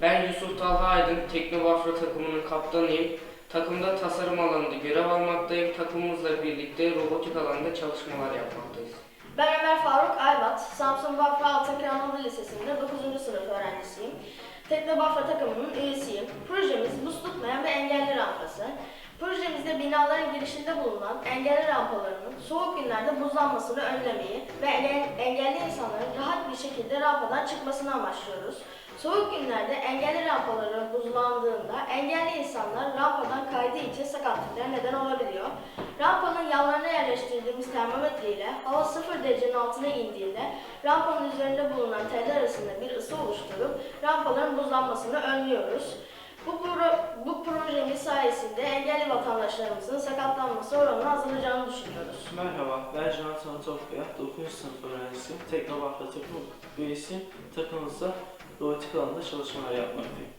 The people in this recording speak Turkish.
Talha Aydın, Teknobafra takımının kaptanıyım. Takımda tasarım alanında görev almaktayım. Takımımızla birlikte robotik alanda çalışmalar yapmaktayız. Ben Ömer Faruk Aybat, Samsun Bafra Altakır Anadolu Lisesi'nde 9. sınıf öğrencisiyim. Tekne Bafra takımının üyesiyim. Projemiz buz tutmayan ve engelli rampası. Projemizde binaların girişinde bulunan engelli rampalarının soğuk günlerde buzlanmasını önlemeyi ve enge- engelli insanların rahat bir şekilde rampadan çıkmasını amaçlıyoruz. Soğuk günlerde engelli rampaları buzlandığında engelli insanlar rampadan kaydığı için sakatlıklara neden olabiliyor. Rampanın yanlarına yerleştirdiğimiz termometre ile hava 0 derecenin altına indiğinde rampanın üzerinde bulunan teller arasında bir ısı oluşturup rampaların buzlanmasını önlüyoruz. Bu, pro- bu projemiz sayesinde engelli vatandaşlarımızın sakatlanması oranını azalacağını düşünüyoruz. Merhaba, ben Can Anatofya, 9. sınıf öğrencisiyim. Teknobahçe takım üyesiyim. Takımımızda robotik alanda çalışmalar yapmaktayım.